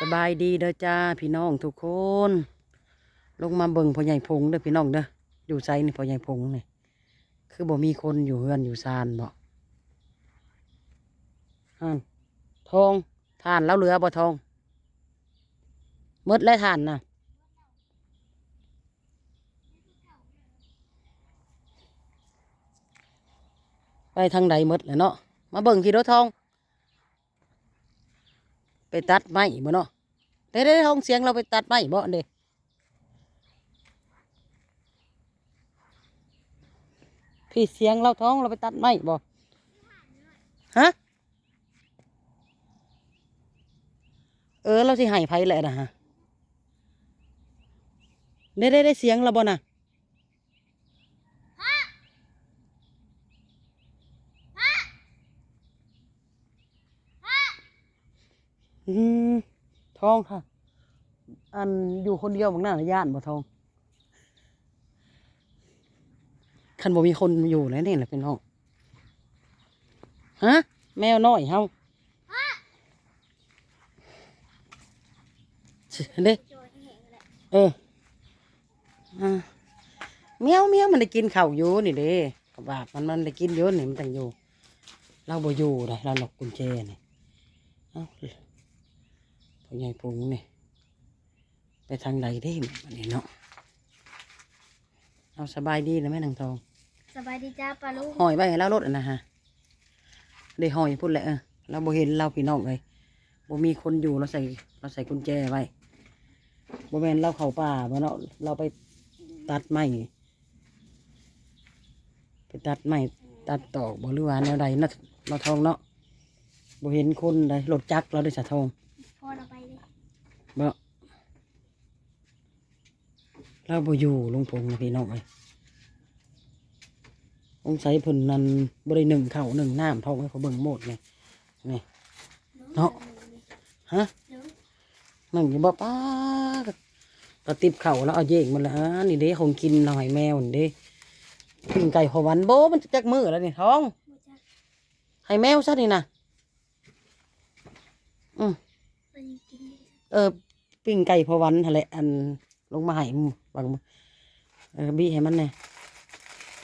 สบายดีเด้อจ้าพี่น้องทุกคน ลงมาเบิ่งพ่อใหญ่พงเด้อพี่น้องเด้ออยู่ไซนี่พ่อใหญ่พงนี่คือบ่มีคนอยู่เฮือนอยู่ซานบ่ฮั่นทองทานแล้วเหลือบ่ทองหมดแล้วทานนะไปทางใดหมดแล้วเนาะมาเบิ่งกี่รถทอง ไปตัดไม้บ่เนาะเด้เด้ห้องเสียงเราไปตัดไม้บ่เด้พี่เสียงเราท้องเราไปตัดไม้บ่ฮะเออเราสิให้ไผแหละนะฮะได้ได้ได้เสียงเราบ่น่ะ ท้องค่ะ อันอยู่คนเดียวบางหน้าน่ะย่านบ่ท้อง คันบ่มีคนอยู่แล้วนี่แหละเป็นห้องฮะ แมวน้อยเฮาเด้เอออ่าเมียวเมียวมันได้กินข้าวอยู่นี่เด้กบาดมันมันได้กินอยู่นี่มันตั้งอยู่ เราบ่อยู่เลยเราหลอกกุญแจนี่เอ้า พ่อใหญ่ปุงนี่ไปทางใดได้บัดนี้เนาะเอาสบายดีนะแม่นางทองสบายดีจ้าปลาลูกหอยไว้ให้เรารถอะนะฮะได้หอยพูดแหละเออเราบ่เห็นเราพี่น้องเลยบ่มีคนอยู่เราใส่เราใส่กุญแจไว้บ่แม่นเราเข้าป่าบ่เนาะเราไปตัดไม้ไปตัดไม้ตัดตอกบ่หรือว่าแนวใดนะเราทองเนาะบ่เห็นคนใดรถจักรเราได้สะทองพอเราไปเลย บ่ เราบ่อยู่ลุงพงนะพี่น้องเอ้ยองใส่เพิ่นนั่นบ่ได้หนึ่งเข้าหนึ่งน้ำทองให้เขาเบิ่งหมดนี่นี่เนาะฮะเดี๋ยวนั่งอยู่บ่ป้าก็ก็ติบเข่าแล้วเอาเยงมันละอ่านี่เด้คงกินหน่อยแมวนี่เด้ปิ้งไก่พอวันโบมันจะจักมือแล้วนี่ท้อง ให้แมวซะนี่นะอืมเออปิ้งไก่พอวันหั่นแหลอัน ลงมาให้มึงบางเออบี้ให้มันแน่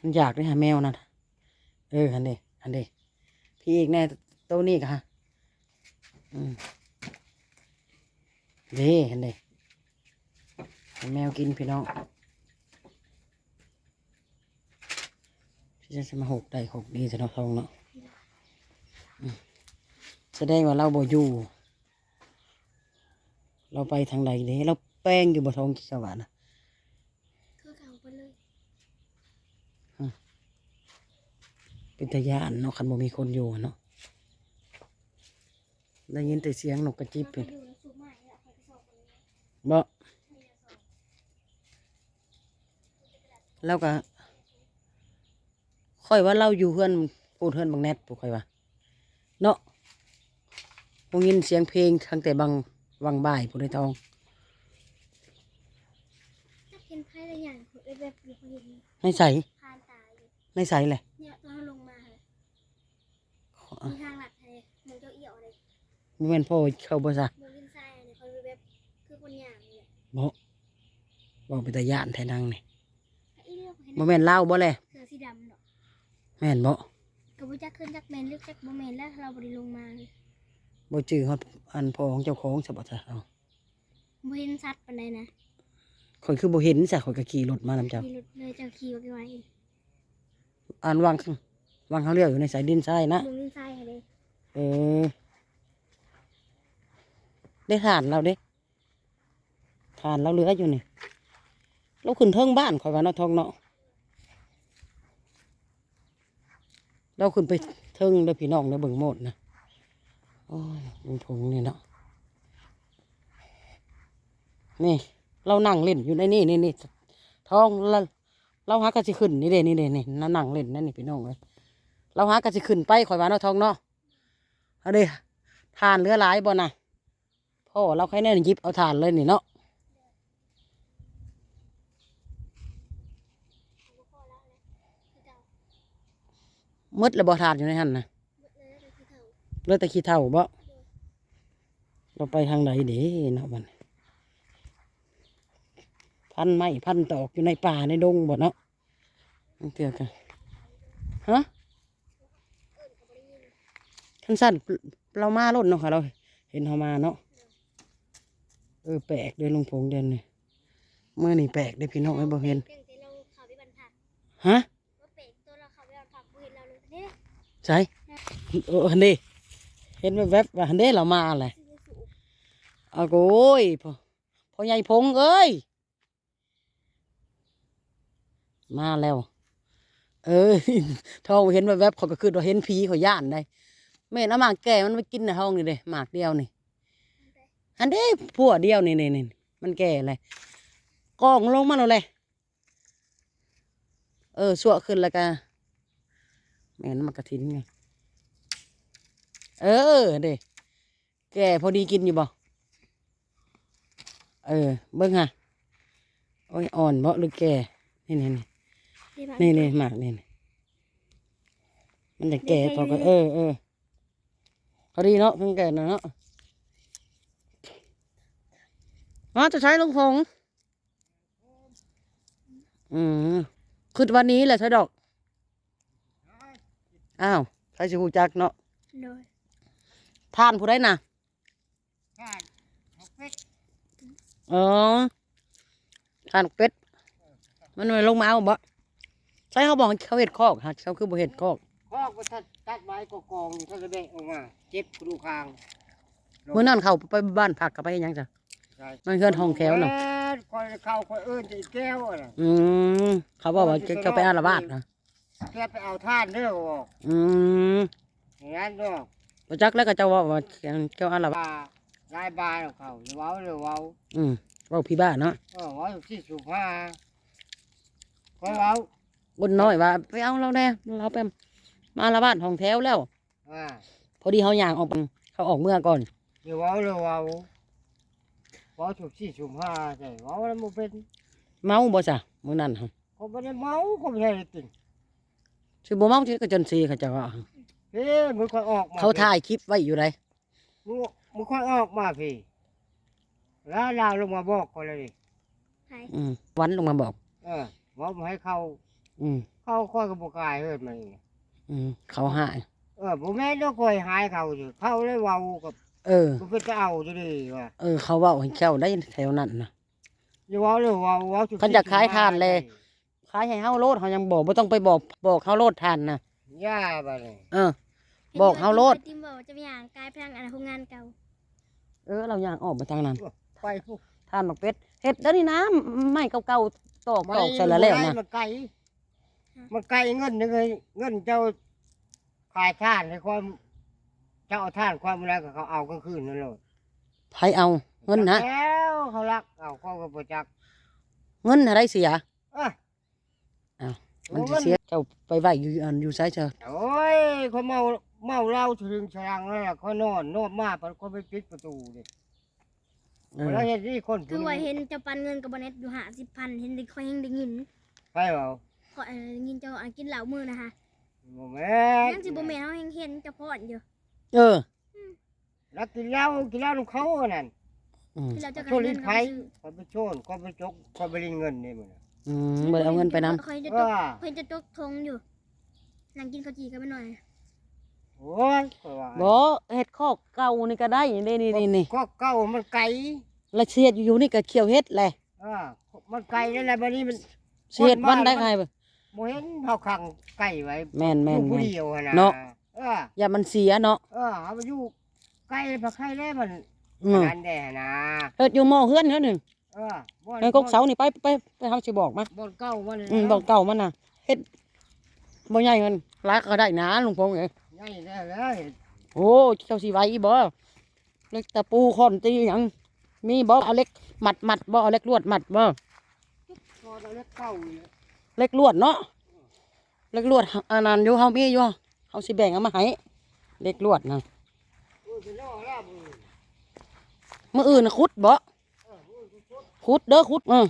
มันอยากได้หาแมวนั่นเอออันเด้อันเด้พี่อีกแน่ตัวนี้กะฮะอืมเด้อันเด้แมวกินพี่น้องพี่จะมาหกได้หกดีสนอทองเนาะแสดงว่าเราบ่อยู่ เราไปทางใดเด้เรา แป้งอยู่บ่ทองกี่กะวะนะคือเก่าไปเลยเป็นตะยานเนาะคันบ่มีคนอยู่อะเนาะได้ยินแต่เสียงนกกระจิบเราเป็นอยู่แล้วสูบใหม่แล้วไปสอบคนนี้บ่ให้เราสอบแล้วก็ค่อยว่าเราอยู่เฮือนพูดเฮือนบางแนทปูค่อยว่า เนาะบ่ยินเสียงเพลงทั้งแต่บางวังบ่ายผู้ใดทอง ถ้าเห็นไพ่ละอย่างคือไอ้ แบบอยู่คนเห็นในใสผ่านตาอยู่ในใสแหละเนี่ยตอนเราลงมาเลยมีทางหลักเลยมันเจ้าเอี่ยวเลยบ่แม่นพ่อเข้าบ่ซะมือวินทรายเลยเขาแบบคือคนอย่างเลยบ่บ่เป็นตะยานแท้นางนี่ไอ้เรื่องเห็นบ่แม่นลาวบ่แลเสือสีดำเนาะแม่นบ่กระบุจักขึ้นจักเมนเลือกจักบ่เมนแล้วเราบริลงมาเลยบ่จื้อฮอดอันพ่อของเจ้าของซะบ่ซะเอาบ่เห็นสัตว์ปานใดนะ ข่อยคือบ่เห็นซะข่อยก็ขี่รถมานำเจ้าขี่รถเลยเจ้าขี่ไว้ไว้อ่านวางวางเขาเรียกอยู่ในสายดินทรายนะมือวินทรายเลยเออได้ทานเราเด้ทานเราเหลืออยู่นี่เราขึ้นเทิงบ้านข่อยว่าเนาะทองเนาะเราขึ้นไปเทิงเลยพี่น้องเลยเบิ่งโมดนะโอ้ยลุงพงนี่เนาะนี่ เรานั่งเล่นอยู่ในนี่นี่นี่ทองเราเราหากระสิขึ้นนี่เด้นี่เด้นี่นั่งนั่งเล่นนั่นนี่พี่น้องเลยเราหากระสิขึ้นไปข่อยว่าเนาะทองเนาะเอาเด้ทานเหลือหลายบ่น่ะพ่อเราใครแน่นหยิบเอาทานเลยนี่เนาะหมดแล้วบ่ทานอยู่ในหันนะเลยคือเก่าเหลือแต่ขี้เท่าบ่เราไปทางไหนเด้เนาะมัน พันไม้พันตอกอยู่ในป่าในดงบ่เนาะมันเตือกันฮะทันสั้นเรามาล่นเนาะค่ะเราเห็นเขามาเนาะเออแปลกเดินลงพงเดินนี่เมื่อนี่แปลกเด้อพี่น้องไอ้บ่เห็นเพียงแต่เราเขาไปบรรทัดฮะว่าเป็ดตัวเราเขาไปบรรทัดบ่เห็นเราเลยเนี่ยใช่เออหันเด้เห็นแวบๆว่าหันเด้เรามาอะไรซื้อสูบเอาโอ้ยพ่อพ่อใหญ่พงเอ้ย มาแล้ว เออท้องเห็นแวบๆเขาก็คือเราเห็นผีเขาย่านได้แม่นเอาหมากแก่มันมากินในห้องนี่เด้หมากเดียวนี่ อันเด้ผัวเดียวนี่นี่นี่มันแก่เลยกองลงมาแล้วเลยเออสวขึ้นแล้วกันแม่นมากระทินไงเออเด้แก่พอดีกินอยู่บ่เออเบิ่งฮะโอ้ยอ่อนบ่หรือแก่นี่นี่นี่ นี่นี่หมากนี่นี่มันจะแก่พอก็เออเออพอดีเนาะเพิ่งแก่นะเนาะอ๋อจะใช้ลุงพงษ์อืมคือวันนี้แหละใช่ดอก อ้าวใช้ชิฮูจักเนาะโดยทานผู้ได้น่ะอ๋อทานเป็ด มันไม่ลงมาเอาบ่ ใช่เขาบอกให้เขาเห็ดคอกฮะเขาคือบ่เห็ดคอกคอกก็ตัดตัดไม้ก็กองถ้ากระเดะออกมาเจ็บกระดูกคางเมื่อนั้นเขาไปบ้านผักกับไปเฮ็ดหยังจ้ะใช่มันเฮือนห้องแถวเนาะแม่คอยเข้าคอยเอื้นจะอีกแก้วน่ะอืมเขาบอกว่าเขาไปอาละวาดนะแกไปเอาท่านเด้อบอกอืมอย่างนั้นเนาะบ่จักแล้วก็เจ้าว่าว่าเขาอาละวาดบาลายบาของเขาอย่าเว้าเดี๋ยวเว้าอืมเว้าพี่บ้าเนาะเออเว้าอยู่ที่สุภาคอยเว้า บุญน้อยว่าไปเอาเราแน่เราไปมาอาละวาดห้องแถวแล้วอ่าพอดีเขาย่างออกไปเขาออกเมื่อก่อนอย่าเว้าเดี๋ยวเว้าเว้าถูกที่สุภาใช่เว้าแล้วมันเป็นเมาบ่จ้ะมื้อนั้นฮะเขาไม่ได้เมาเขาไม่ได้กินสิบ่เมาสิก็จนซีเขาเจ้าว่าเฮ้ยมึงค่อยออกมาเขาถ่ายคลิปไว้อยู่ไดมึงมึงค่อยออกมาพี่แล้วลาวลงมาบอกเขาเลยดิหายอืมวันลงมาบอก เออว่าบ่ให้เข้า อืมเข้าค่อยกับบกล้ายเฮิดมานี่อืมเขาหาย เออผมแม่นต้องคอยหายเขาอยู่เข้าเลยเว้ากับเออมันเป็นจะเอาจะดีว่ะเออ เขาเว้าให้แค่ได้แถวนั้นนะ อย่าเว้าเลยเว้าเว้าจุเขาจะขายทานเลย ขายให้เฮาโลดเขายังบอกบ่ต้องไปบอกบอกเขาโลดทานนะย่าบ่เลยเออ บอกเฮาโลด ติมบอกว่าจะไปอย่างกายพลังอันโรงงานเก่าเออเราย่างออกไปทางนั้นไปพวกทานบักเป็ดเฮ็ดแล้วนี่นะไม่เก่าๆตอกตอกใส่ละแล้วนะ มันไกล มันไกลเงินนึงเลยเงินเจ้าขายท่านให้ความเจ้าเอาท่านความอะไรกับเขาเอาก็คืนนั่นเลยไผเอาเงินนะแล้วเขารักเอาเขาก็บ่จักเงินอะไรเสียเอ้อมันสิเสียเจ้าไปไว้อยู่อันอยู่ไสเจ้าโอ้ยเขาเมาเมาเหล้าถึงฉลังแล้วล่ะเขานอนนอนมาเพราะเขาไปปิดประตูเลยเออแล้วเห็นที่คนคือว่าเห็นเจ้าปันเงินกับบอเน็ตอยู่หาสิบพันเห็นเด็กคอยยังได้ยินไปเปล่าข อเออได้ยินเจ้าอันกินเหล้ามือนะคะบ่แม่ยังสิบ่แม่นเฮายังเห็นเจ้าพ่อนอยู่เออแล้วกินเหล้ากินเหล้าของเขานั่นอืมที่เราจะโชขายนเงิลิ้นนเขาไผ่ซื้อเขาไปโชนเขาไปจกเขาไปลินเงินนี่มึงน่ะอืมบ่ได้เอาเงินไปนํคอยจะจว่ากคอยจะจกทงอยู่นั่งกินข้าวจีกันไปหน่อยโอ้ยข้อยว่าบ่เฮ็ดคอกเก่านี่ก็ได้นี่นี่นี่นี่ก็เก้ามันไกลและเสียดอยู่ๆนี่ก็เขียวเฮ็ดแหละอ่ามันไกลนั่นแหละบัดนี้มัน เสียดวันได้ไงบ่ บ่เห็นเขาขังไก่ไว้แม่นแม่นอยู่ผู้แม่น เดียวหั่นน่ะเนาะ เอออย่ามันเสียเนาะเออเอาไปอยู่ไก่ผักไข่แล้วมันอืมนั่นแหละนะเฮ็ดอยู่หม้อเฮือนเฮานึงเออบ่ในกกเสานี่ไปไปไปเฮาสิบอกมาบ่เก้ามันอืมบอกเก่ามันน่ะเฮ็ดบ่ใหญ่มันรักก็ได้นะลุงพงษ์เอ้ยใหญ่แล้วเลยโอ้เจ้าสิไหวบ่เล็กตะปูค้อนตีหยังมีบ่เอาเล็กมัดมัดบ่เอาเล็กลวดมัดบ่พอเราเล็กเก้าอยู่ เล็กลวดเนาะเล็กลวดอันนั้นอยู่เฮามีอยู่เฮาสิแบ่งเอามาให้เล็กลวดนะเมึงมื้ออื่นน่ะขุดบ่เออโอ้ยสุดเด้อขุดเออ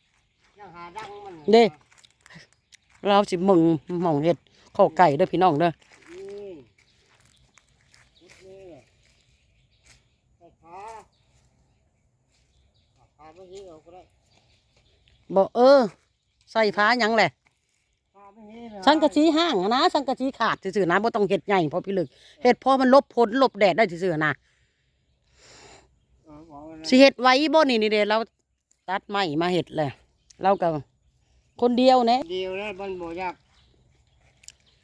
ๆยังหาดังมันเด้เราสิมึงหม่องเฮ็ดข้อไก่เด้อพี่น้องเด้อบ่เห็นเอาก็ได้บอกเออ ใส่ฟ้าหยังแหละพาไม่เห็นเอาสังกะสีห้างอะนะสังกะสีขาดซื่อๆนะบ่ต้องเฮ็ดใหญ่เพอพี่ลึกเฮ็ดพอมันหลบฝนหลบแดดได้ซื่อๆนะเออบอกว่าสิเฮ็ดไว้บ่นี่นี่เด้เราตัดไม้มาเฮ็ดแหละเราก็คนเดียวแหนะเดียวแล้วมันบ่ยาก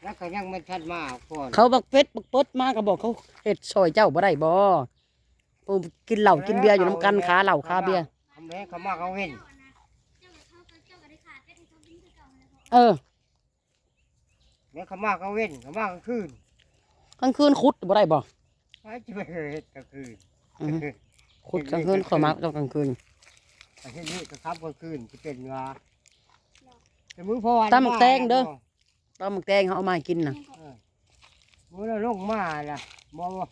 แล้วก็ยังมันชัดมาก่อนเขาบักเป็ดบักปดมาก็บอกเขาเฮ็ดซอยเจ้าบ่ได้บ่ผมกินเหล้ากินเบียร์อยู่นํกันค้าเหล้าค้าเบียร์ ทำแม่เขามาเขาเว้น เลยพ่อเออแม่เขามาเขาเว้นเขามาเขาคืนกลางคืนขุดบ่ได้บ่ไอ้จะไปเฮ็ดก็คืนอือฮึขุดกลางคืนขอมาตอนกลางคืนอันนี้ก็ครับก็คืนที่เป็นว่าแต่มือพอตำบักแตงเด้อตอนมึกแตงเขาเอามาให้กินน่ะมือเราลงมาล่ะบ่ว่า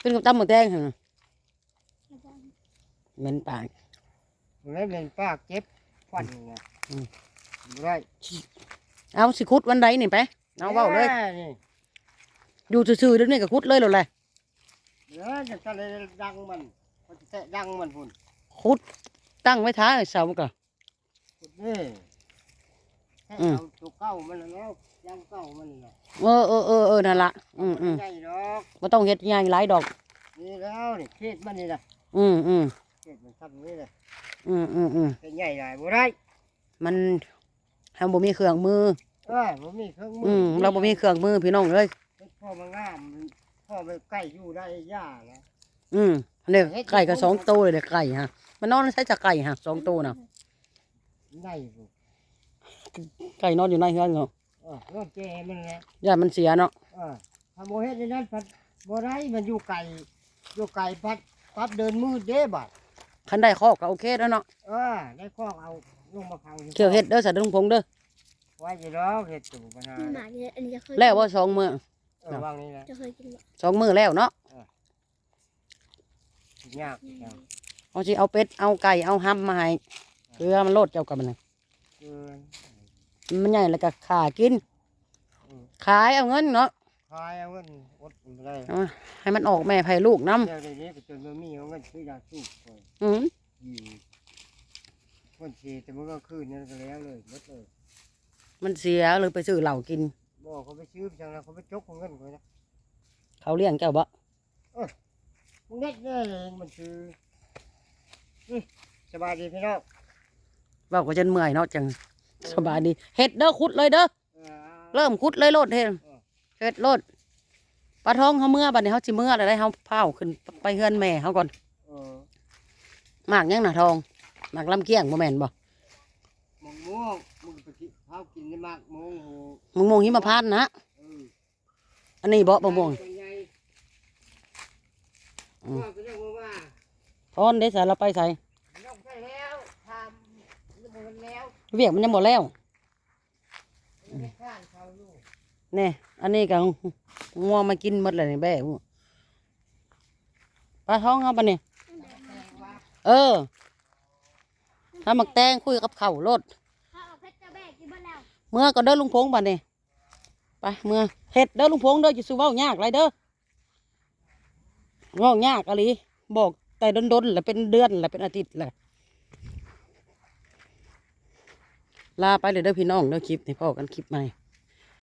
เป็นกับตำมึกแตงหั่นน่ะเหม็นปากมือนั้นเป็นป้าเจ็บฟันไงอืมบ่ ได้เอาสิขุดวันใดนี่ไปเอาเว้าเลยแม่นี่อยู่ซื่อๆเดี๋ยวนี้ก็ขุดเลยแล้วแหละเดี๋ยวจะทะเลดังมันเขาจะแตะดังมันพุ่นขุดตั้งไว้ท้ายเสาก็พุ่นนี่แค่อืมเอาตัวเก้ามันน่ะแล้วยังเก้ามันน่ะเออเออเออเออนั่นละอืมอืมใหญ่ดอกบ่ต้องเฮ็ดใหญ่หลายดอกนี่แล้วนี่เขตมันนี่นะอืมอืมเขตมันทำนี่เลยอืมอืมอืมเป็นใหญ่ใหญ่บ่ได้มัน เฮาบ่มีเครื่องมือ เอ้ยบ่มีเครื่องมือืมเราบ่มีเครื่องมือพี่น้องเอ้ยเฮ็ดพ่อมางามพ่อไปใกล้อยู่ได้ย่านะอืมอันนี้ไก่ก็สองตัวเลยเด้อไก่ฮะ มันนอนใช้จากไก่ฮะสองตัวน่ะได้บ่ไก่นอนอยู่ในเฮือนเนาะเออเริ่มแก่มันแหละอย่ามันเสียเนาะเออถ้าบ่เฮ็ดในนั้นพัดบ่ได้มันอยู่ไกลอยู่ไกลพัดปั๊บเดินมืดเด้บัดคันได้คอกก็โอเคแล้วเนาะเออได้คอกเอา ลงมาพังเกี่ยวเฮ็ดเด้อสะดุ้งพงเด้อไว้อยู่ดอกเฮ็ดตู่ปัญหานี่หมาเนี่ยอันนี้จะเคยแล้วว่าสองมื้อเออวางนี่แหละจะเคยกินบ่สองมื้อแล้วเนาะยากจังเอาสิเอาเป็ดเอาไก่เอาห้ำมาให้เกลือมันโลดเจ้ากับมันน่ะเกินมันใหญ่แล้วก็ขากินอืมขายเอาเงินเนาะคายเอาเงินอดบ่ได้เอามาให้มันออกแม่ไผ่ลูกน้เดี๋ยวนี้ก็จนบ่มีเอาเงินซื้อยาสูบก่อนำอืมอื มคนเสียแต่มันก็คืนนั่นก็แล้วเลยหมดเลยมันเสียเลยไปซื้อเหล้ากิน บอกเขาไปซื้อไปจังนะเขาไปจกเอาเงินเขานะเขาเลี้ยงเจ้าบ่มึงเน็ตเนี่ยเลยมันซื้อนี่สบายดีพี่น้องเว่าก็จนเมื่อยเนาะจังสบายดีเฮ็ดเด้อขุดเลยเด้อเออเริ่มขุดเลยโลดเฮ็ดเฮ็ดโลดปลาทองเขาเมื่อบัดนี้เขาสิเมื่อแล้วได้เขาเผาขึ้นไปเฮือนแม่เขาก่อนเออ หมากยังหน่ะทองห มากลำเกี้ยงบ่แม่นบ่มงม่วงมึงไปกินข้าวกินได้มากมงโหมะม่วงหิมพานต์นะ เอออันนี้บ่มะม่วงเป็นไงอืม ว่าก็เรื่องว่าทอนได้ใส่เราไปใส่ลงไปแล้วทำนี่มันแล้วเวียกมันยังบ่แล้วไม่ได้ข้านเขาอยู่แนี่อันนี้ก็งัวมากินหมดเลยนี่แบ่ปลาทองเขาปะนี่แตงว่าเออ ถ้าหมักแตงคุยกับเขาโลดถ้าเอาเพชรจะแบกกินบ่แล้วเมื่อก็เด้อลุงพงปะนี่ไปเมื่อเฮ็ดเด้อลุงพงเด้อจะสู้เว้ายากไรเด้อเว้ายากอะไรบอกแต่ดนๆแหละเป็นเดือนแหละเป็นอาทิตย์แหละลาไปเลยเด้อพี่น้องเด้อคลิปนี่พ่อกันคลิปใหม่